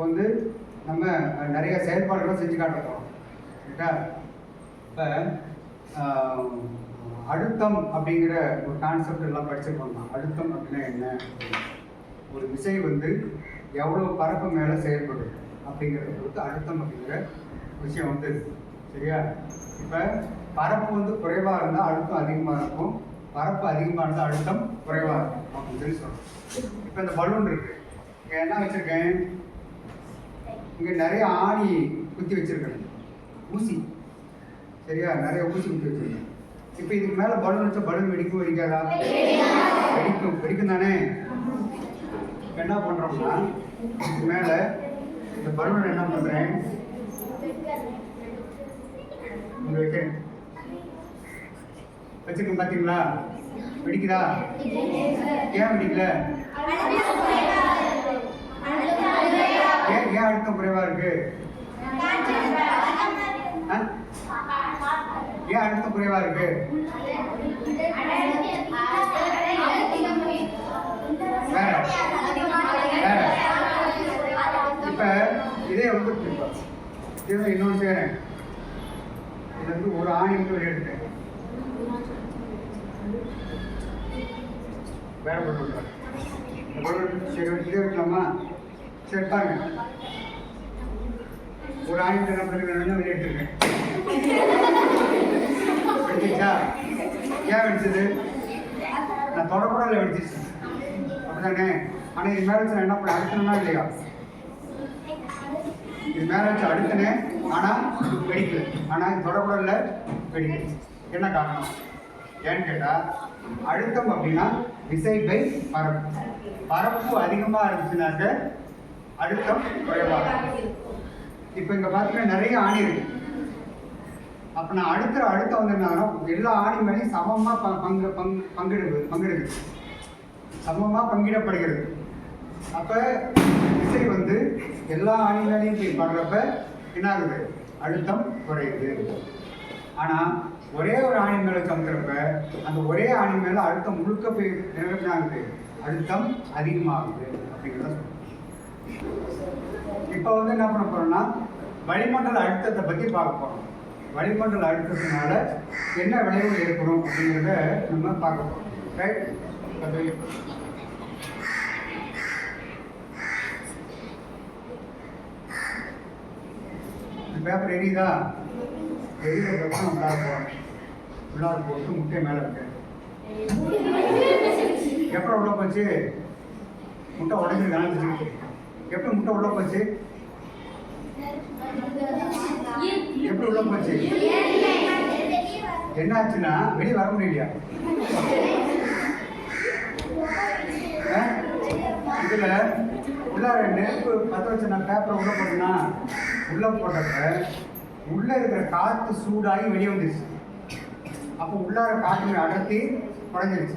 இப்போ வந்து நம்ம நிறைய செயல்பாடுகளும் செஞ்சு காட்டுறோம். போகிறோம் ரைட்டா இப்போ அழுத்தம் அப்படிங்கிற ஒரு கான்செப்ட் எல்லாம் படிச்சிருக்கோம் தான். அழுத்தம் அப்படின்னா என்ன? ஒரு விசை வந்து எவ்வளோ பரப்பு மேலே செயல்படுது அப்படிங்கிறத பொறுத்து அழுத்தம் அப்படிங்கிற விஷயம் வந்து சரியா? இப்போ பரப்பு வந்து குறைவாக இருந்தால் அழுத்தம் அதிகமாக இருக்கும். பரப்பு அதிகமாக இருந்தால் அழுத்தம் குறைவாக இருக்கும் அப்படின்னு சொல்லி சொல்கிறோம் இப்போ இந்த பலூன் இருக்குது என்ன வச்சுருக்கேன்? இங்கே நிறைய ஆணி குத்தி வச்சுருக்கேன் ஊசி. சரியா? நிறைய ஊசி குத்தி வச்சிருக்கேன் இப்போ இதுக்கு மேலே பலூன் வச்சா பலூன் வெடிக்கும் வெடிக்காதா? வெடிக்கும். வெடிக்கும் தானே? என்ன பண்ணுறோம்னா இதுக்கு மேலே இந்த பலூன் என்ன பண்ணுறேன் இங்க வைக்கிறேன். வச்சுருக்கேன் பார்த்தீங்களா வெடிக்குதா? ஏன் வெடிக்கல? ஏன் அழுத்தம் குறைவா இருக்கு? ஏன் அழுத்தம் குறைவா இருக்கு? வேற. வேற. இப்ப இதே வந்து இப்ப இன்னொன்று செய்யறேன் இது வந்து ஒரு ஆணிக்கு வந்து எடுத்தேன். வேற போட்டு பொருள் சரி இதே வைக்கலாமா சரி பாருங்க ஒரு ஆணி என்ன விளையாட்டுருக்கேன் வெளியே ஏன் வெடிச்சது? நான் தொடக்கூடாது வெடிச்சிச்சு? அப்படிதானே? ஆனால் இது மேலே வச்சு நான் என்ன பண்ண அடுத்தனா இல்லையா? இது மேலே வச்சு அடுத்தனேன் ஆனால் வெடிக்கல. ஆனால் இது தொடக்கூடாதுல வெடிக்கல. என்ன காரணம்? ஏன்னு கேட்டால் அழுத்தம் அப்படின்னா விசை பை பரப்பு. பரப்பு அதிகமாக இருந்துச்சுனாக்க அழுத்தம் குறைவாக இப்போ இங்கே பார்த்தீங்கன்னா நிறைய ஆணி இருக்கு. அப்போ நான் அடுத்த அழுத்தம் வந்து என்னன்னா எல்லா ஆணி மேலேயும் சமமாக ப பங்கு பங்கு பங்கிடுது பங்கிடுது. சமமாக பங்கிடப்படுகிறது. அப்போ இசை வந்து எல்லா ஆணி மேலேயும் போய் படுறப்ப என்ன ஆகுது அழுத்தம் குறையுது. ஆனால் ஒரே ஒரு ஆணி மேலே சமைக்கிறப்ப அந்த ஒரே ஆணி மேலே அழுத்தம் முழுக்க போய் என்ன அழுத்தம் அதிகமாகுது அப்படிங்கிறத சொல்றோம் இப்போ வந்து என்ன பண்ண போகிறோம்னா வளிமண்டல அழுத்தத்தை பற்றி பார்க்க போகிறோம் வளிமண்டல அழுத்தத்தினால என்ன விளைவு ஏற்படும் அப்படிங்கிறத நம்ம பார்க்க போகிறோம் ரைட் அது இந்த பேப்பர் எரியுதா எரியுறப்ப உள்ளார போகிறோம் உள்ளார போட்டு முட்டை மேலே இருக்கு எப்போ உள்ள போச்சு? முட்டை உடஞ்சிருக்கான்னு எப்படி முட்டை உள்ள போச்சு? எப்படி உள்ள போச்சு? என்ன ஆச்சுன்னா வெளியே வர முடியலையா? இதுல உள்ளார நெருப்பு பத்த வச்சு நான் பேப்பரை உள்ள போட்டேன்னா உள்ள போட்டப்ப உள்ள இருக்கிற காத்து சூடாகி வெளியே வந்துருச்சு. அப்போ உள்ளார காற்று அடர்த்தி குறைஞ்சிருச்சு.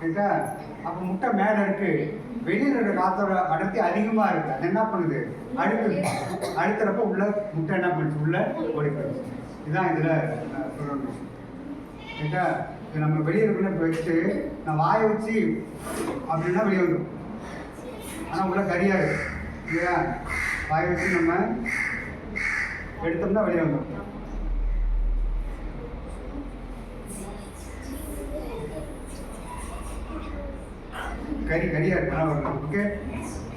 ரைட்டா அப்போ முட்டை மேலே இருக்கு. வெளியில் காத்தோட அடர்த்தி அதிகமாக இருக்கு. அது என்ன பண்ணுது? அழுத்து அழுத்துறப்ப உள்ள முட்டை என்ன பண்ணுச்சு? உள்ள ஓடி போயிடுச்சு. இதுதான் இதில் நான் இப்போ இது நம்ம வெளியே இருக்குன்னு வச்சு நான் வாய வச்சு அப்படின்னா வெளியே வந்துடும் ஆனால் உள்ள கரியா இருக்கு இல்லையா? வாயை வச்சு நம்ம எடுத்தோம்னா வெளியே வந்துடும் கறி கறியா இருக்கு நல்லா வரணும் ஓகே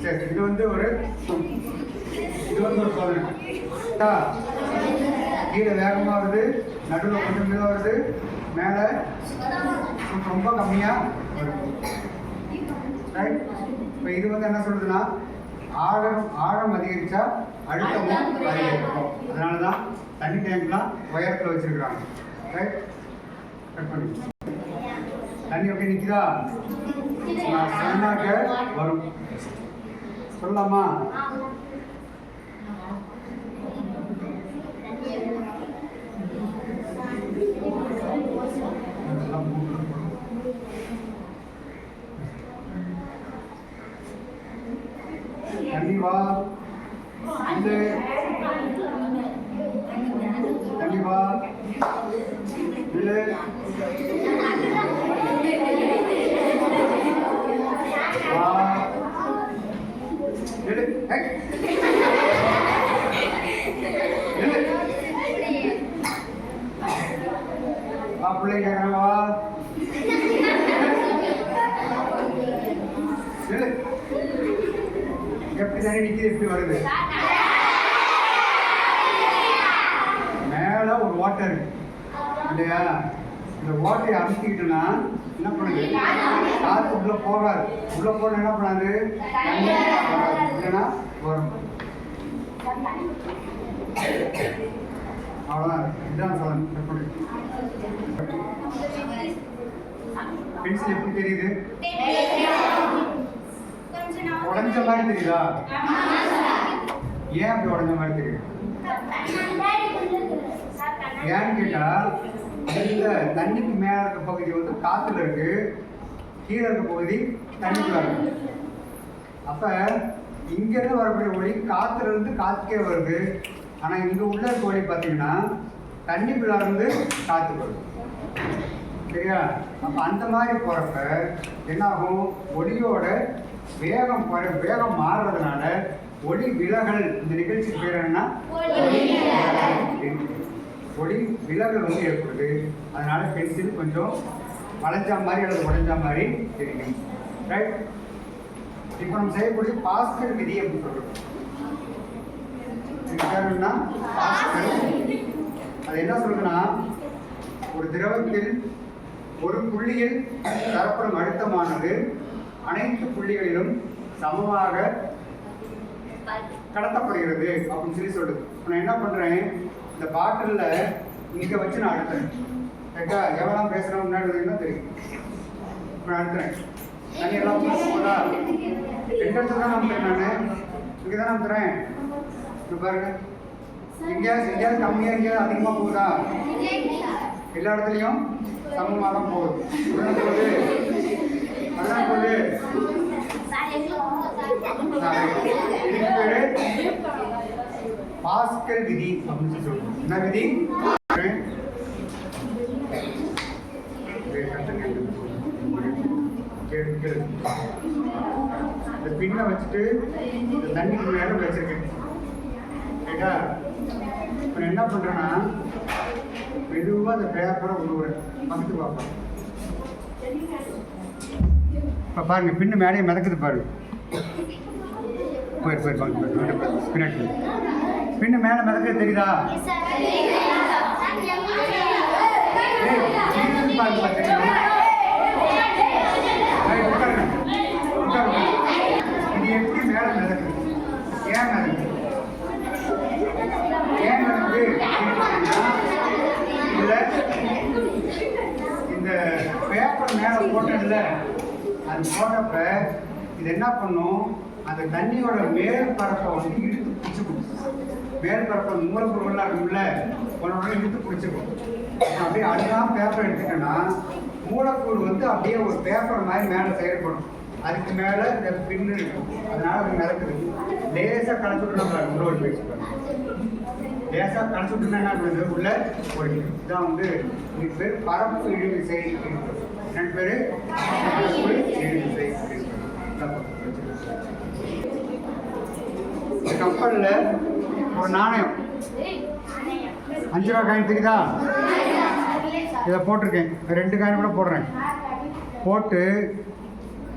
சரி இது வந்து ஒரு இது வந்து ஒரு சோதனை? கீழே வேகமாக வருது நடுவில் கொஞ்சம் மெதுவாக வருது மேலே ரொம்ப கம்மியாக வருது. ரைட் இப்போ இது வந்து என்ன சொல்றதுன்னா ஆழம் ஆழம் அதிகரிச்சா அழுத்தமும் அதிகரிக்கும் அதனால தான் தண்ணி டேங்க்லாம் உயரத்தில் வச்சிருக்கிறாங்க. ரைட் கட் பண்ணி. தண்ணி எப்படி நிற்குதா நான் சொன்னாக்க வரும் சொல்லலாமா you மூணு தண்ணி வா இது தண்ணி வா விழு வா விழு ஏய். பிள்ளை கேட்கறாங்க வா சொல்லு எப்படி தானே நிற்கிது எப்படி வருது மேலே ஒரு ஓட்டை இருக்கு இல்லையா இந்த ஓட்டையை அமுத்திக்கிட்டோன்னா என்ன பண்ணுது காற்று உள்ள போகாது போன என்ன பண்ணாது இல்லைன்னா வரும் அவ்வளோதான் இதுதான் சொல்லணும். பென்சில் எப்படி தெரியுது? உடஞ்ச மாதிரி தெரியுதா? ஏன் அப்படி உடஞ்ச மாதிரி தெரியுது? ஏன்னு கேட்டா இந்த தண்ணிக்கு மேல இருக்க பகுதி வந்து காத்துல இருக்கு கீழே இருக்க பகுதி தண்ணிக்குள்ள இருக்கு அப்ப இங்க இருந்து வரக்கூடிய ஒளி காத்துல இருந்து காத்துக்கே வருது. ஆனா இங்க உள்ள இருக்க ஒளி பாத்தீங்கன்னா தண்ணிக்குள்ள இருந்து காத்து வருது. சரியா? அப்ப அந்த மாதிரி போறப்ப என்ன ஆகும் ஒளியோட வேகம் வேகம் மாறுறதுனால ஒளி விலகல் இந்த நிகழ்ச்சி பேர் என்னன்னா ஒளி விலகல் வந்து ஏற்படுது. அதனால பென்சில் கொஞ்சம் வளைஞ்சா மாதிரி அல்லது உடைஞ்சா மாதிரி தெரியும். ரைட் இப்போ நம்ம செய்யக்கூடிய பாஸ்கர் விதி அப்படின்னு சொல்றோம் என்ன அது என்ன சொல்றதுன்னா ஒரு திரவத்தில் ஒரு புள்ளியில் தரப்படும் அழுத்தமானது அனைத்து புள்ளிகளிலும் சமமாக கடத்தப்படுகிறது அப்படின்னு சொல்லி சொல்லுது. நான் என்ன பண்றேன்? இந்த பாட்டிலில் இங்க வச்சு நான் அழுத்துறேன். கேட்டா எவ்வளோ பேசுறேன் முன்னாடி என்ன தெரியும். நான் அழுத்துறேன். தண்ணி எல்லாம் போதா எந்த இடத்துல தான் அமுத்துறேன் நான். இங்கே தான் இங்க பாருங்க. எங்கேயாவது எங்கேயாவது கம்மியா எங்கேயாவது அதிகமா போகுதா? எல்லா இடத்துலையும் சமமாக தான் போகுது. உடனே போகுது. அதான் போகுது. பாஸ்கல் விதி அப்படின்னு சொல்லி சொல்றோம் என்ன விதி? இந்த பின்னை வச்சுட்டு இந்த தண்ணிக்கு மேல வச்சிருக்கேன். ரைட்டா இப்போ நான் என்ன பண்றேன்னா மெதுவா அந்த பேப்பரை உழுவுறேன் பக்கத்து பார்ப்பேன் இப்போ பாருங்க பின்னு மேலேயே மிதக்குது பாருங்க போயிட்டு போயிட்டு வாங்க போயிட்டு பின்னாடி. பின்னு மேலே மிதக்குது தெரியுதா? பாருங்க பார்த்தீங்களா? ஏய், உட்காருங்க. உட்காருங்க. இது எப்படி மேலே மிதக்குது ஏன் மிதக்குது ஏன் மிதக்குது இதுல இந்த பேப்பர் மேலே போட்டதுல அது போட்டப்ப இது என்ன பண்ணும்? அந்த தண்ணியோட மேற்பரப்பை வந்து இழுத்து பிடிச்சிக்கும். மேல் பரப்பை மூலப்பொருள்லாம் இருக்கும்ல உன்னோட இழுத்து பிடிச்சிக்கும். அப்படியே அதுதான் பேப்பர் எடுத்துக்கன்னா மூலக்கூறு வந்து அப்படியே ஒரு பேப்பர் மாதிரி மேலே செயல்படும். அதுக்கு மேலே இந்த பின்னு இருக்கும். அதனால அது மிதக்குது. லேசாக கலந்துட்டு நம்ம உள்ள ஒரு பேச்சு லேசாக கலந்து என்ன பண்ணுது உள்ள ஒரு இதான் வந்து இதுக்கு பேர் பரப்பு இழிவு ரெண்டு பேர் பரப்பு இழிவு கப்பலில் ஒரு நாணயம். அஞ்சு ரூபா காயின் தெரியுதா? இதை போட்டிருக்கேன். ரெண்டு காயின் கூட போடுறேன். போட்டு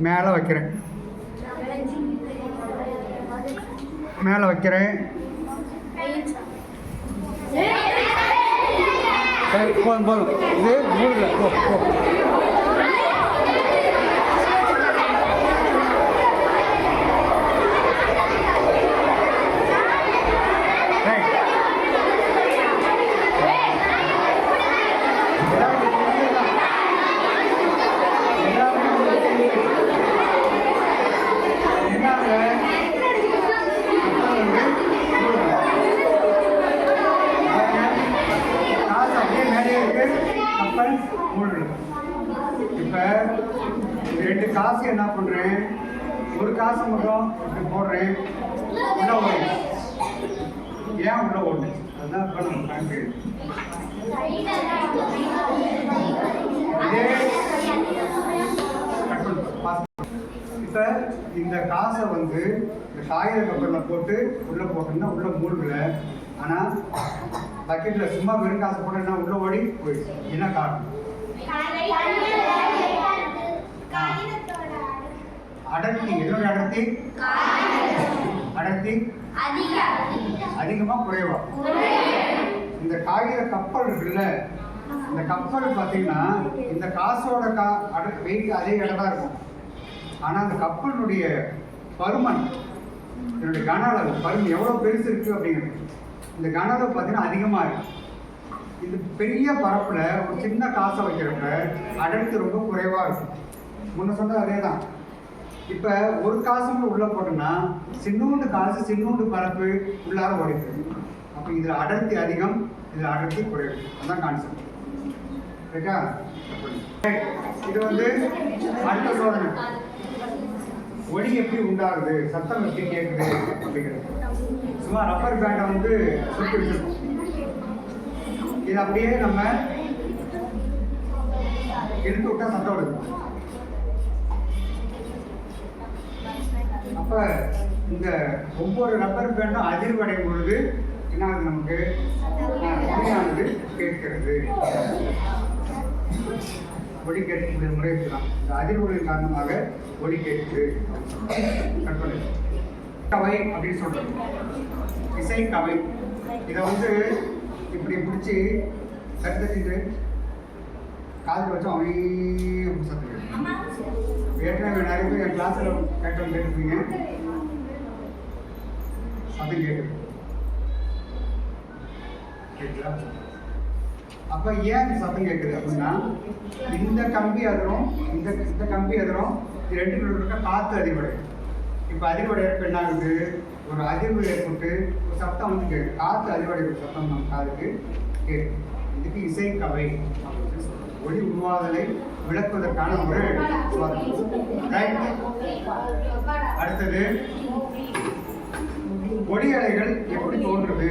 மேலே வைக்கிறேன். மேலே வைக்கிறேன். કોણ બોલો ગુડ போட்டு உள்ள போட்டோம்னா உள்ள மூழ்கல. ஆனா பக்கெட்ல சும்மா வெறும் காசு போட்டோம்னா உள்ள ஓடி போயிடுச்சு. என்ன காரணம்? அடர்த்தி எதோட அடர்த்தி? அடர்த்தி? அதிகமா குறைவா? இந்த காகித கப்பல் இருக்குல்ல இந்த கப்பல் பார்த்தீங்கன்னா இந்த காசோட கா அட வெயிட் அதே இடம் தான் இருக்கும். ஆனால் அந்த கப்பலுடைய பருமன் என்னுடைய கன அளவு பருமன் எவ்வளோ பெருசு இருக்கு அப்படிங்கிறது. இந்த கன அளவு பார்த்தீங்கன்னா அதிகமாக இருக்கு. இந்த பெரிய பரப்பில் ஒரு சின்ன காசை வைக்கிறப்ப அடர்த்தி ரொம்ப குறைவாக இருக்கும். முன்ன சொன்னது அதே தான் இப்போ ஒரு காசுன்னு உள்ளே போட்டோம்னா சின்னூண்டு காசு சின்னூண்டு பரப்பு உள்ளார ஓடிடுது. அப்போ இதில் அடர்த்தி அதிகம் இதில் அடர்த்தி குறைவு. அதான் கான்செப்ட் ரைட்டா இது வந்து அடுத்த சோதனை. ஒளி எப்படி உண்டாகுது? சத்தம் எப்படி கேட்குது அப்படிங்கிறது. சும்மா ரப்பர் பேண்டை வந்து சுட்டு வச்சிருக்கோம். இது அப்படியே நம்ம எடுத்து விட்டா சத்தம் வருது. அப்ப இந்த ஒவ்வொரு ரப்பர் பேண்டும் அதிர்வடையும் பொழுது என்ன ஆகுது நமக்கு ஒளியானது கேட்கிறது. ஒளி கேட்கக்கூடிய முறை இதுதான் இந்த அதிர்வுகளின் காரணமாக ஒளி கேட்குது கற்பனை. கவை அப்படின்னு சொல்கிறது இசை கவை. இதை வந்து இப்படி பிடிச்சி கருத்தட்டிட்டு காதில் வச்சு அவங்க சத்து ஏற்கனவே நிறைய பேர் என் கிளாஸில் கேட்டு கேட்டுருப்பீங்க அது கேட்டு கேட்கலாம். அப்ப ஏன் சத்தம் கேட்குது அப்படின்னா இந்த கம்பி அதிரும் இந்த இந்த கம்பி அதிரும் ரெண்டு பேர் இருக்க காத்து இப்போ அதிர்வடை என்ன ஆகுது? ஒரு அதிர்வு ஏற்பட்டு ஒரு சத்தம் வந்து கேட்குது காற்று அதிர்வடைகிற சத்தம் நம்ம காதுக்கு கேட்கும் இதுக்கு இசை கவை அப்படின்னு ஒளி உருவாதலை விளக்குவதற்கான ஒரு அடுத்தது ஒளி அலைகள் எப்படி தோன்றுது?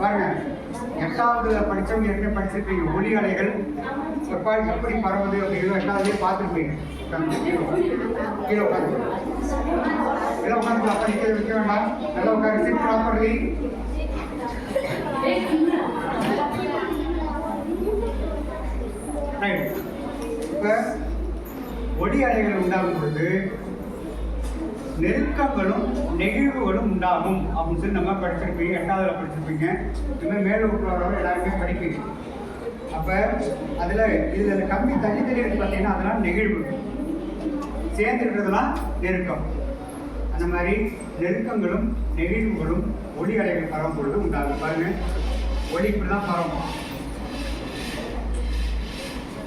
பாருங்க எட்டாவதுல படிச்சவங்க ஏற்கனவே படிச்சிருக்கீங்க ஒளி அலைகள். எப்படி எப்படி பரவுது அப்படிங்கிறது எட்டாவதுலேயே பார்த்துருப்பீங்க. கீழே உட்காந்து கீழே உட்காந்து படிக்க வைக்க வேண்டாம். நல்லா உட்காந்து சிட் ப்ராப்பர்லி ரைட் இப்போ ஒளி அலைகள் உண்டாகும் பொழுது நெருக்கங்களும் நெகிழ்வுகளும் உண்டாகும் அப்படின்னு சொல்லி நம்ம படிச்சிருப்பீங்க எட்டாவதுல படிச்சிருப்பீங்க. இதுமாதிரி மேலே உட்காரவங்க எல்லாருமே படிப்பீங்க. அப்போ அதில் இதில் கம்மி தனித்தனி பார்த்தீங்கன்னா அதெல்லாம் நெகிழ்வு. சேர்ந்துருக்கிறதுலாம் நெருக்கம். அந்த மாதிரி நெருக்கங்களும் நெகிழ்வுகளும் ஒளி அலைகள் பரவும் பொழுது உண்டாகும். பாருங்க. ஒளி இப்படி தான் பரவும்.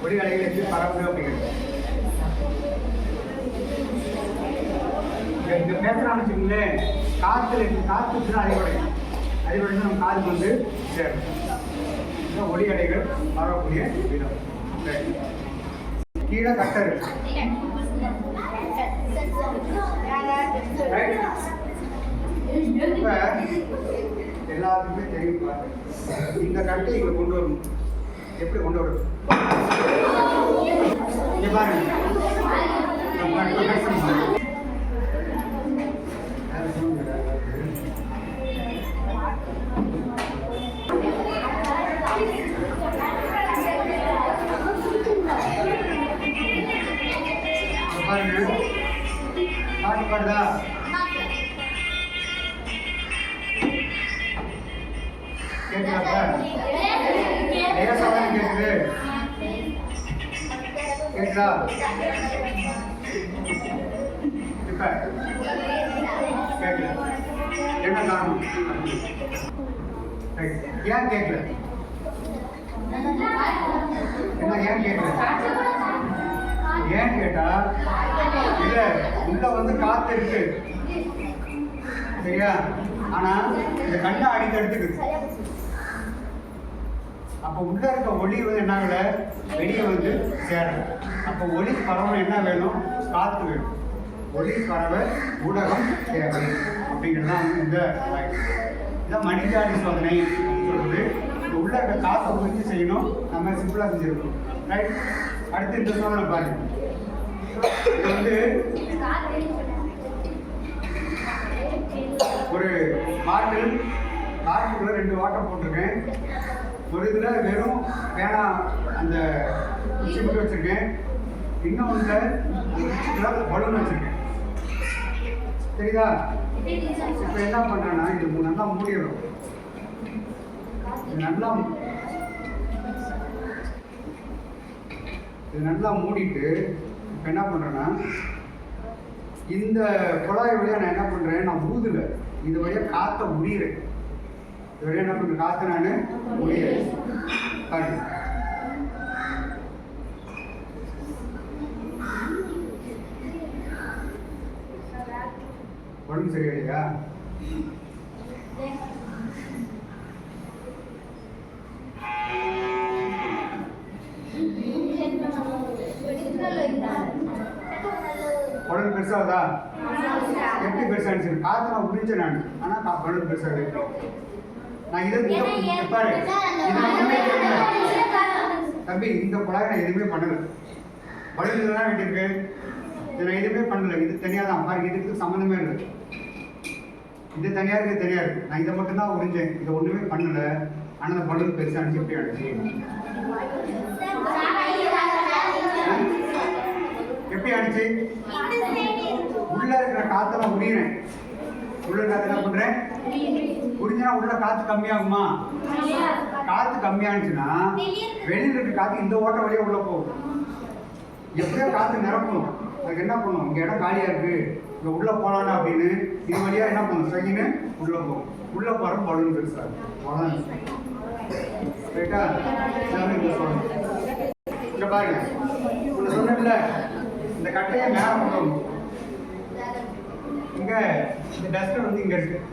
ஒளி அலைகள் எப்படி பரவுது அப்படிங்கிறது. இங்க- இங்க பேசுறான்னு வச்சுக்கோங்களேன் காத்துல இருக்கு காத்து வச்சுதான் அடிபடையும் நம்ம காதுக்கு வந்து சேரும் ஒளி அடைகள் வரக்கூடிய விதம் கீழே கட்டரு ரைட் இப்ப தெரியும் இந்த கட்டை இங்க கொண்டு வரணும். எப்படி கொண்டு வரணும்? இங்க பாருங்க. பாட்டு பாடுதா கேட்குதாப்பா கேட்குது கேட்குதா இப்ப கேட்கல என்ன காரணம் ஏன் கேட்கல என்ன ஏன் கேட்கல ஏன் கேட்டா இல்ல உள்ள வந்து காத்து இருக்கு. சரியா? ஆனா இந்த கண்ணை அடித்து எடுத்துக்குது அப்ப உள்ள இருக்க ஒளி வந்து என்ன ஆகல வெளியே வந்து சேரும் அப்ப ஒளி பரவ என்ன வேணும்? காத்து வேணும். ஒளி பரவ ஊடகம் தேவை அப்படிங்கிறது தான் வந்து இந்த இதான் மணிஜாடி சோதனை அப்படின்னு சொல்றது. உள்ள இருக்க காசை வச்சு செய்யணும். நம்ம சிம்பிளா செஞ்சிருக்கோம் ரைட் அடுத்து இந்த சோதனை பாருங்க. வந்து ஒரு பாட்டில் காற்றுக்குள்ள ரெண்டு வாட்டர் போட்டிருக்கேன். ஒரு இதில் வெறும் பேனா அந்த குச்சி மட்டும் வச்சிருக்கேன். இன்னொன்றுல பலூன் வச்சிருக்கேன். சரிதா இப்போ என்ன பண்ணுறேன்னா இது மூணு நல்லா மூடிடும் நல்லா இது நல்லா மூடிட்டு என்ன பண்ணுறேன்னா இந்த குழாய் வழியாக நான் என்ன பண்ணுறேன் நான் ஊதுல இது வழியாக காற்றை முடிகிறேன் இது வழியாக என்ன பண்ணுறேன் காற்றை நான் உரியிறேன் உடம்பு சரியாயில்லையா காற்று நான் உறிஞ்சேன் நான். ஆனால் கா நான் இதை இதை- இதை பாரு. இதை செய்யல. தம்பி இந்த குழாய் நான் எதுவுமே பண்ணல. பலூன் தான் வேண்டியிருக்கு இதை நான் எதுவுமே பண்ணல. இது தனியாக தான் பாருங்க இதுக்கு சம்மந்தமே இல்லை. இது தனியாக இருக்கு தனியாக இருக்கு. நான் இதை மட்டும் தான் உறிஞ்சேன் இதை ஒன்றுமே பண்ணல. ஆனால் அந்த பலூன் பெருசாக அடிச்சு எப்படி அடிச்சு. எப்படி அடிச்சு? உள்ள இருக்கிற காத்தெல்லாம் உரியிறேன் உள்ள காத்து என்ன பண்றேன் உறிஞ்சா உள்ள காத்து கம்மியாகுமா? காத்து கம்மியானுச்சுன்னா வெளியில இருக்க காத்து இந்த ஓட்ட வழியா உள்ள போகும். எப்படியோ காத்து நிரப்பணும் அதுக்கு என்ன பண்ணும்? இங்க இடம் காலியா இருக்கு. இங்க உள்ள போலாம்டா அப்படின்னு இது வழியா என்ன பண்ணும்? சகின்னு உள்ள போகும். உள்ள போற பலூன் பெருசா இருக்கும். ரைட்டா இங்க பாருங்க. உள்ள இந்த கட்டையை மேல கொண்டு வரணும். இங்க இந்த டஸ்டர் வந்து இங்கே இருக்குது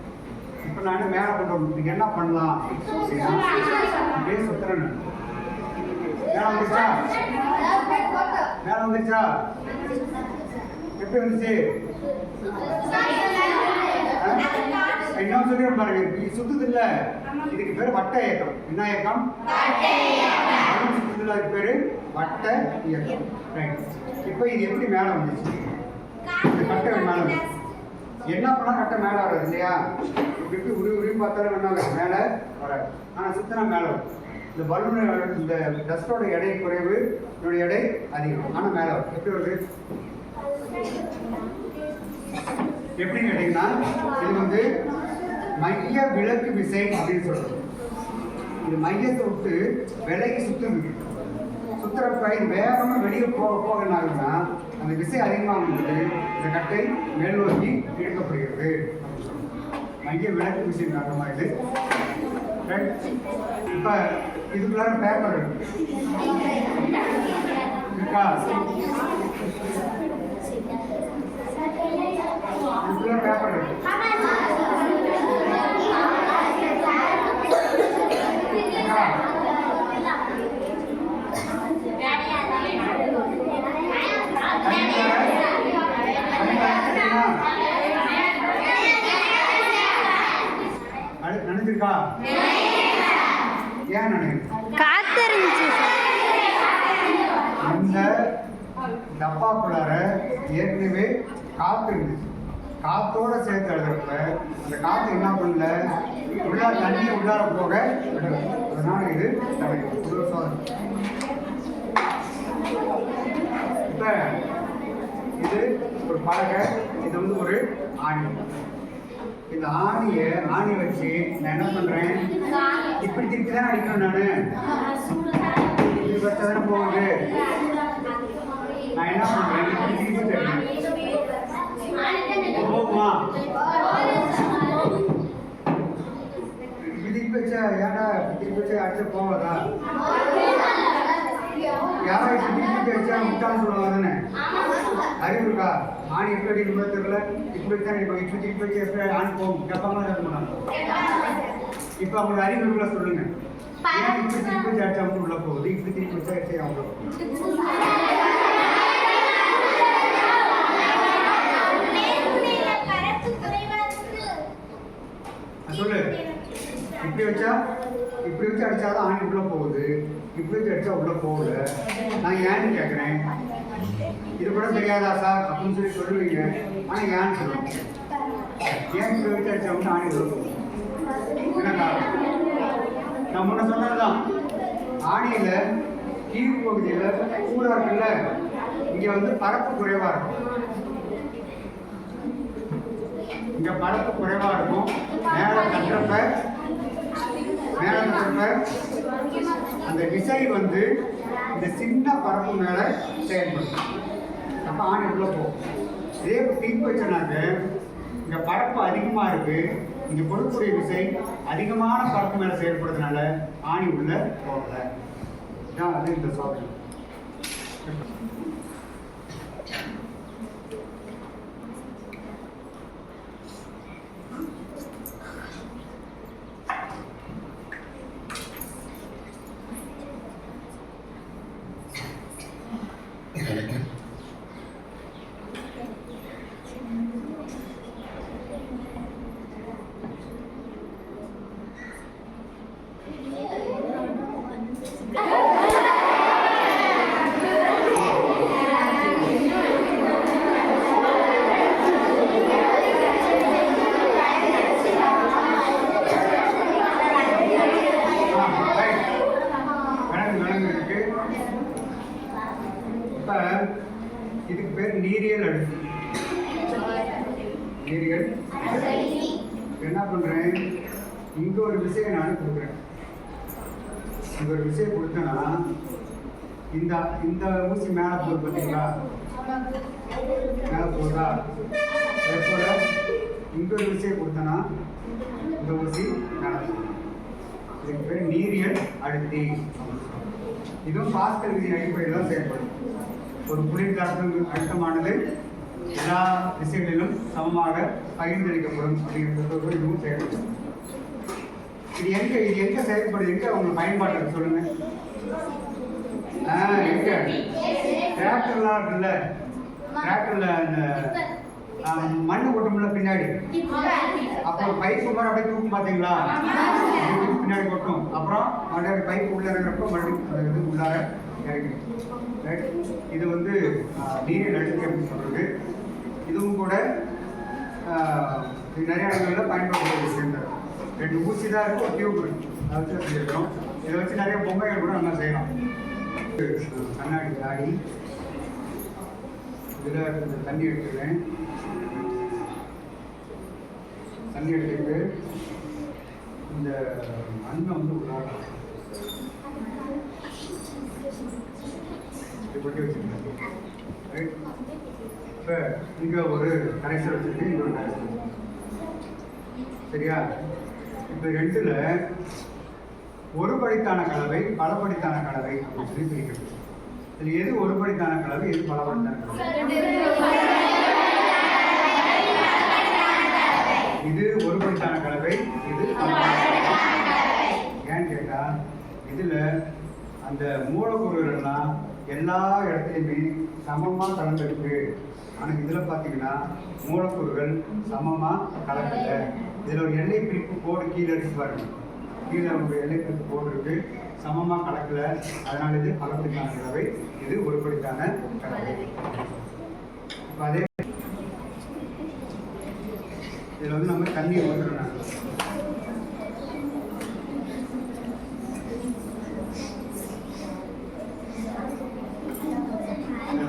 இப்போ நான் மேலே கொண்டு வரணும்? என்ன பண்ணலாம்? அப்படின்னா, அப்படியே சுத்துறேன் நான். மேல மேலே மேல எப்படி வந்துச்சு? ஆ? இன்னும் சொல்லிடுறேன் பாருங்க. இது சுத்துது இல்ல. இதுக்கு பேர் வட்ட இயக்கம். என்ன இயக்கம்? வட்டம் சுத்துது இல்ல. அதுக்கு பேரு வட்ட இயக்கம். ரைட் இப்போ இது எப்படி மேலே வந்துச்சு? இந்த கட்டை மேலே வந்துச்சு. என்ன பண்ணா கரெக்டாக மேலே வராது இல்லையா? இப்படி இப்படி உருவி உருவி பார்த்தாலும் என்ன மேலே வராது. ஆனால் சித்தனா மேலே வரும். இந்த பலூன் இந்த டஸ்டோட எடை குறைவு இதோட எடை அதிகம். ஆனால் மேலே வரும். எப்படி வருது? எப்படின்னு கேட்டீங்கன்னா இது வந்து மைய விளக்கு விசை அப்படின்னு சொல்றது. இது மையத்தை விட்டு விலகி சுத்தம் சுத்துறப்ப இது வேகமா வெளியே போக போக என்ன ஆகுதுன்னா அந்த விசை அதிகமாகும் போது இந்த கட்டை மேல் நோக்கி இழுக்கப்படுகிறது. மைய விளக்கு விசை காரணமாக இது. இப்போ இப்ப இதுக்குள்ளார பேப்பர் இருக்கா. இதுக்குள்ள பேப்பர் இருக்கு. அது நினைச்சிருக்கா ஏன் நினைக்கிறேன் காத்து இருந்துச்சு அந்த டப்பாக்குள்ளார ஏற்கனவே காத்து இருந்துச்சு காத்தோட சேர்த்து எழுதுறப்ப அந்த காத்து என்ன பண்ணல? உள்ள தண்ணி உள்ளார போக அதனால இது நடக்குது. ஒரு சோதனை இப்ப இது ஒரு பலகை இது வந்து ஒரு ஆணி. இந்த ஆணியை ஆணி வச்சு நான் என்ன பண்றேன்? இப்படி திருப்பி தான் அடிக்கணும் நானு. இப்படி வச்சா தானே போகுது? நான் என்ன திருப்பி தருவேன் அடிச்சா போவாதா யாரோ திருப்பி வச்சா முட்டான்னு சொல்லுவாங்க தானே அறிவு இருக்கா ஆணி எப்படி அடிக்கும் தெரியல இப்படி இப்படி திருப்பி வச்சு எப்படி ஆணி போகும் இப்போ அவங்களோட அறிவு இருக்குல்ல சொல்லுங்க இப்படி திருப்பி வச்சு அடிச்சா அவங்க உள்ள போகுது இப்படி திருப்பி வச்சா அடிச்சா அவங்க போகுது நான் சொல்லு. இப்படி வச்சா இப்படி வச்சு அடிச்சாதான் ஆணி உள்ள போகுது. இப்படி வச்சு அடிச்சா உள்ள போகல. நான் ஏன்னு கேட்குறேன் இது கூட தெரியாதா சார்? அப்படின்னு சொல்லி சொல்லுவீங்க. ஆனால் ஏன்னு சொல்லுவோம் ஏன் இப்படி வச்சு அடிச்சா வந்து ஆணி உள்ள போகும் என்ன காரணம்? நான் முன்ன சொன்னதுதான். ஆணியில் கீழ் பகுதியில் கூடா இருக்குல்ல இங்கே வந்து பரப்பு குறைவாக இருக்கும். இங்க பரப்பு குறைவா இருக்கும். மேலே கட்டுறப்ப மேலே கட்டுறப்ப அந்த விசை வந்து இந்த சின்ன பரப்பு மேல செயல்படும். அப்ப ஆண் உள்ள போகும். இதே தீர்ப்பு வச்சனாக்க இந்த பரப்பு அதிகமா இருக்கு. இங்க கொடுக்கக்கூடிய விசை அதிகமான பரப்பு மேல செயல்படுறதுனால ஆணி உள்ள போகல. இதான் வந்து இந்த சோதனை விலங்கு விலங்கு இருக்கு இப்ப இதுக்கு பேர் நீரியல் அடுக்கு நீரியல் என்ன பண்றேன் இங்க ஒரு விஷயம் நான் கொடுக்குறேன் இங்க ஒரு விஷயம் கொடுத்தேன்னா இந்த இந்த ஊசி மேல போகுது பார்த்தீங்களா? மேல போகுதா அதே போல இங்க ஒரு விஷயம் கொடுத்தேன்னா இந்த ஊசி மேல போகுது இதுக்கு பேர் நீரியல் அடுத்தி இதுவும் பாஸ்கர் விதி அடிப்படையில் தான் செயல்படும். ஒரு குளிர் அழுத்தமானது எல்லா திசைகளிலும் சமமாக பகிர்ந்தளிக்கப்படும் அப்படிங்கிறது இதுவும் செயல்படும். இது எங்க இது எங்க செயல்படுது? எங்க அவங்க பயன்பாட்டு சொல்லுங்க. ஆ எங்க? டிராக்டர்லாம் இருக்குல்ல? டிராக்டர்ல அந்த மண்ணு கொட்டும்ல பின்னாடி? அப்புறம் பைப்பு மாதிரி அப்படியே தூக்கும் பாத்தீங்களா? பின்னாடி கொட்டும். அப்புறம் மறுபடியும் பைப் உள்ள இறங்குறப்போ மறுபடியும் அந்த இது உள்ளார இறங்கி ரைட் இது வந்து நீர் நீரில் அப்படின்னு சொல்றது. இதுவும் கூட நிறைய இடங்களில் பயன்படுத்தக்கூடிய விஷயம் தான். ரெண்டு ஊசி தான் இருக்கும் ஒரு டியூப் இருக்கு அதை வச்சு செஞ்சிருக்கோம் இதை வச்சு நிறைய பொம்மைகள் கூட நம்ம செய்யலாம். கண்ணாடி ஆடி இதில் கொஞ்சம் தண்ணி எடுத்துக்கிறேன். தண்ணி எடுத்துக்கிட்டு இந்த மண்ணை வந்து உள்ளாடலாம் இப்படி கொட்டி வச்சுருக்கேன். ரைட் இப்போ இங்கே ஒரு கரைசல் வச்சுருக்கேன் இங்கே ஒரு கரைசல். சரியா? இப்போ ரெண்டில் ஒரு படித்தான கலவை பல படித்தான கலவை அப்படின்னு சொல்லி பிரிக்கிறது. இதில் எது ஒரு படித்தான கலவை எது பல படித்தான கலவை. இது ஒரு படித்தான கலவை இது ஏன்னு கேட்டா இதுல அந்த மூலக்கூறுகள்லாம் எல்லா இடத்துலையுமே சமமா கலந்துருக்கு. ஆனா இதுல பாத்தீங்கன்னா மூலக்கூறுகள் சமமா கலக்கல. இதுல ஒரு எல்லை பிரிப்பு கோடு கீழே இருக்கு பாருங்க. கீழே ஒரு எல்லைக்கு பிரிப்பு கோடு சமமா கலக்கல. அதனால இது பலப்படித்தான கலவை. இது ஒரு கலவை. இப்ப அதே இதில் வந்து நம்ம தண்ணி ஊற்றுறோம்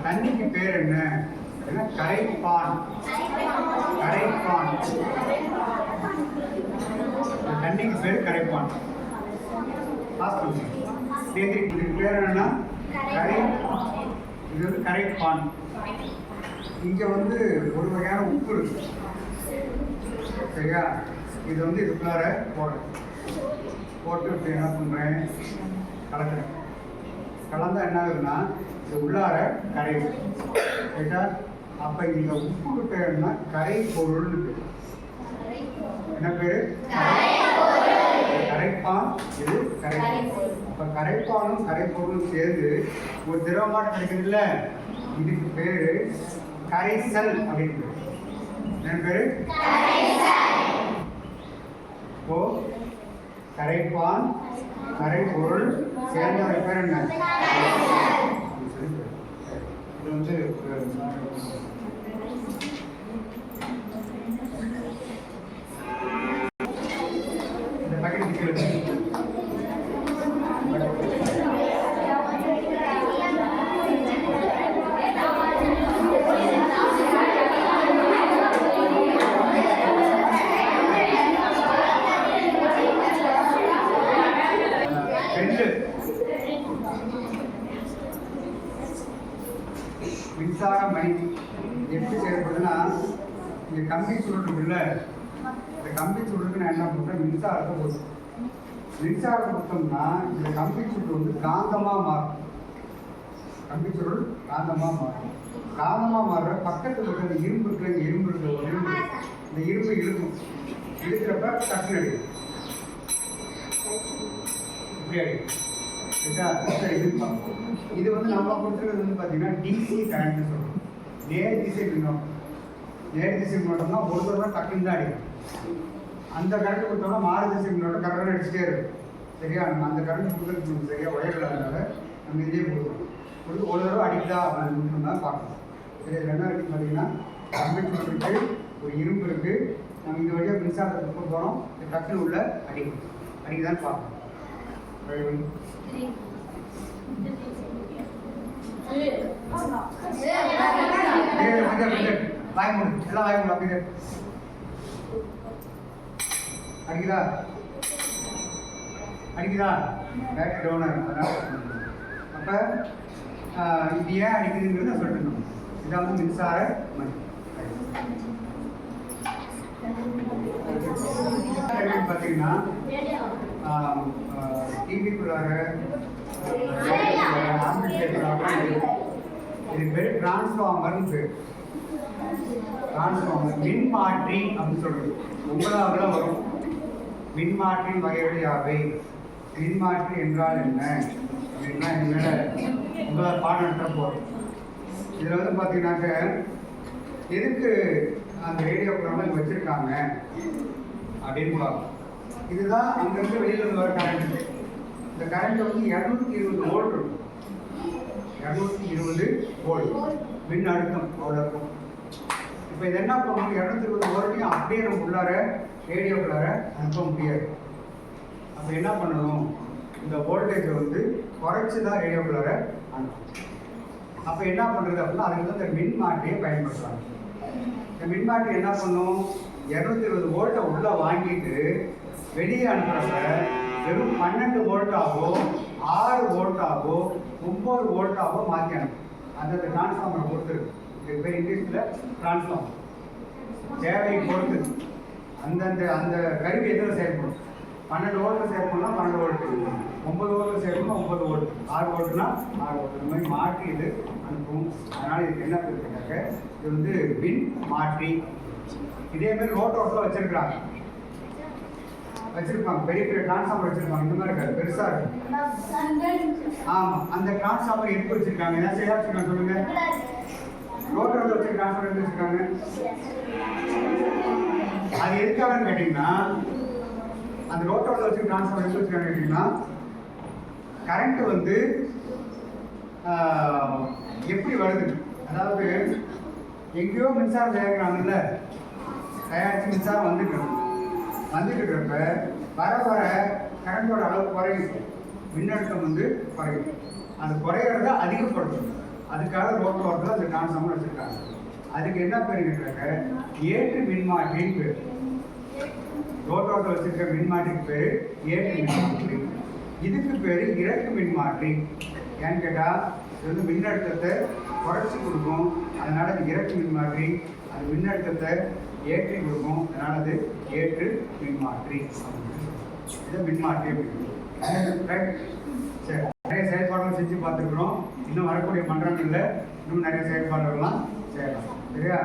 தண்ணிக்கு பேர் என்ன? என்ன? கரைப்பான். கரைப்பான். இந்த தண்ணிக்கு பேர் கரைப்பான். பாஸ் இது பேர் என்னன்னா கரை இது வந்து கரைப்பான். இங்க வந்து ஒரு வகையான உப்பு இருக்கு. சரியா? இது வந்து இதுக்குள்ளார போடுறேன் போட்டு இப்படி என்ன பண்ணுறேன் கலக்கிறேன். கலந்தால் என்ன ஆகுதுன்னா இது உள்ளார கரையும். ரைட்டா அப்போ இந்த உப்புக்கு பேர் என்ன கரை பொருள்னு பேர். என்ன பேரு? கரைப்பான் இது கரை அப்ப கரைப்பானும் கரைப்பொருளும் சேர்ந்து ஒரு திரவமாக கிடைக்குதுல்ல இதுக்கு பேரு கரைசல் அப்படின்னு பேரு. என்ன பேரு? இப்போ கரைப்பான் கரைப்பொருள் சேர்ந்த பேர் என்ன? அப்படின்னு சொல்லி பேரு. இது வந்து அஹ், மின்சார மணி எப்படி செயல்படுதுன்னா இந்த கம்பி சுருள் இருக்குல்ல இந்த கம்பி சுருளுக்கு நான் என்ன பண்ணுறேன் மின்சாரத்தை கொடுத்தேன் மின்சாரத்தை கொடுத்தோம்னா இந்த கம்பி சுருள் வந்து காந்தமாக மாறும். கம்பி சுருள் காந்தமாக மாறும். காந்தமாக மாறுற பக்கத்தில் இருக்கிற இரும்பு இருக்கிற இரும்பு இருக்கிற இரும்பு. இந்த இரும்பு இழுக்கும். இழுக்கிறப்ப டக்குனு அடிக்கும். இப்படி அடிக்கும். இது வந்து நம்ம கொடுத்துருக்கிறது வந்து பார்த்தீங்கன்னா டிசி கரண்ட் சொல்லுவோம் நேர் திசை மின்னோட்டம். நேர் திசை மின்னோட்டம்னா ஒரு தடவை டக்குன்னு தான் அடிக்கும். அந்த கரண்ட் கொடுத்தோம்னா மாறு திசை மின்னோட்டம் கரெக்டாக அடிச்சுட்டே இருக்கும். சரியா? நம்ம அந்த கரண்ட் கொடுக்குறது நமக்கு சரியா ஒயர் இல்லாதனால நம்ம இதே கொடுக்குறோம் கொடுத்து ஒரு தடவை அடிக்குதா அப்படின்னு நம்ம பார்க்கணும் சரி இருக்குன்னு பார்த்தீங்கன்னா கம்ப்யூட்டர் இருக்கு ஒரு இரும்பு இருக்கு. நம்ம இந்த வழியாக மின்சாரத்தை கொடுக்க போகிறோம் டக்குன்னு உள்ள அடிக்கும். அடிக்குதான்னு பார்க்கணும் Ready? பின்னாடி, பின்னாடி, பின்னாடி. வாய் மூடு. எல்லாம் வாய் மூடு. அப்படியே. அடிக்குதா? அடிக்குதா? பேக் டவுனர் அப்போ இது ஏன் அடிக்குதுங்கிறத சொல்லணும் இதான் வந்து மின்சார மணி. பார்த்தீங்கன்னா டிவிக்குள்ளார இது பேர் டிரான்ஸ்ஃபார்மர்னு பேர். டிரான்ஸ்ஃபார்மர் மின்மாற்றி அப்படின்னு சொல்றது. ஒன்பதாவதுல வரும். மின்மாற்றின் வகைகள் யாவை? மின்மாற்றி என்றால் என்ன? அப்படின்னா இது மேல பாடம் நடத்த போகிறோம் இதில் வந்து பார்த்தீங்கன்னாக்க எதுக்கு அந்த ரேடியோ ப்ரோக்ராம் வச்சுருக்காங்க? அப்படின்னு பார்க்கணும் இதுதான் அங்கிருந்து வெளியில் இருந்து வர கரண்ட் இந்த கரண்ட் வந்து இரநூத்தி இருபது வோல்ட் இருக்கும். இரநூத்தி இருபது வோல்ட் மின் அழுத்தம் அவ்வளோ இருக்கும். இப்போ இது என்ன பண்ணணும்? இரநூத்தி இருபது வோல்ட்டையும் அப்படியே நம்ம உள்ளார ரேடியோக்குள்ளார அனுப்ப முடியாது. அப்போ என்ன பண்ணணும்? இந்த வோல்டேஜை வந்து குறைச்சி தான் ரேடியோக்குள்ளார அனுப்பணும். அப்போ என்ன பண்ணுறது அப்படின்னா அதுக்கு வந்து இந்த மின்மாற்றியை பயன்படுத்துறாங்க இந்த மின்மாற்றி என்ன பண்ணும்? இரநூத்தி இருபது வோல்ட்டை உள்ளே வாங்கிட்டு வெளியே அனுப்புகிறப்ப வெறும் பன்னெண்டு வோல்ட்டாவோ ஆறு வோல்ட்டாவோ ஒம்பது வோல்ட்டாவோ மாற்றி அனுப்பும் அந்தந்த டிரான்ஸ்ஃபார்மரை பொறுத்து இருக்கு. இது பேர் இங்கிலீஷில் டிரான்ஸ்ஃபார்மர் தேவையை பொறுத்து. அந்தந்த அந்த கருவி எதில் செயல்படும்? பன்னெண்டு வோல்ட்டு சேர்க்கணும்னா பன்னெண்டு வோல்ட்டு ஒன்பது வோல்ட்டு சேர்க்கணும்னா ஒன்பது ஓல்ட் ஆறு வோல்ட்டுனா ஆறு ஓல்ட் இந்த மாதிரி மாற்றி இது அனுப்பும் அதனால் இதுக்கு என்ன பேருக்காக்க இது வந்து பின் மாற்றி. இதேமாரி ரோட் ரோட்டில் வச்சிருக்கிறாங்க. வச்சிருப்பாங்க. பெரிய பெரிய டிரான்ஸ்ஃபார்மர் வச்சிருப்பாங்க. இந்த மாதிரி இருக்காது. பெருசா இருக்கு. ஆமா. அந்த டிரான்ஸ்ஃபார்மர் எதுக்கு வச்சிருக்காங்க. என்ன செய்ய வச்சிருக்காங்க சொல்லுங்க. ரோட் ரோட்டில் வச்சு டிரான்ஸ்ஃபார்மர் எதுக்கு வச்சிருக்காங்க. அது எதுக்காகன்னு கேட்டிங்கன்னா அந்த நோட்டோட வச்சு டிரான்ஸ்ஃபார்மர் எப்படி வச்சுருக்காங்க கேட்டிங்கன்னா கரண்ட் வந்து எப்படி வருது? அதாவது எங்கேயோ மின்சாரம் தயாரிக்கிறாங்கல்ல தயாரித்து மின்சாரம் வந்துட்டு இருக்கு. வந்துட்டு வர வர கரண்டோட அளவு குறையும் மின்னழுத்தம் வந்து குறையும் அது குறையிறத அதிகப்படுத்தும். அதுக்காக ரோட்டோரத்தில் அந்த டிரான்ஸ்ஃபார்மர் வச்சுருக்காங்க. அதுக்கு என்ன பேர் கேட்டாங்க ஏற்று மின்மாற்றின்னு பேர் ரோட்டோட்டில் வச்சிருக்க மின்மாற்றிக்கு பேர் ஏற்று மின்மாற்றி? இதுக்கு பேர் இறக்கு மின்மாற்றி. ஏன்னு கேட்டால் இது வந்து மின்னழுத்தத்தை குறைச்சி கொடுக்கும். அதனால அது இறக்கு மின்மாற்றி. அது மின்னழுத்தத்தை ஏற்றி கொடுக்கும். அதனால் அது ஏற்று மின்மாற்றி. இதை மின்மாற்றி அப்படின்னு. சரி. நிறைய செயல்பாடுகள் செஞ்சு பார்த்துருக்குறோம். இன்னும் வரக்கூடிய மன்றங்களில் இன்னும் நிறைய செயல்பாடுகள்லாம் செய்யலாம். சரியா?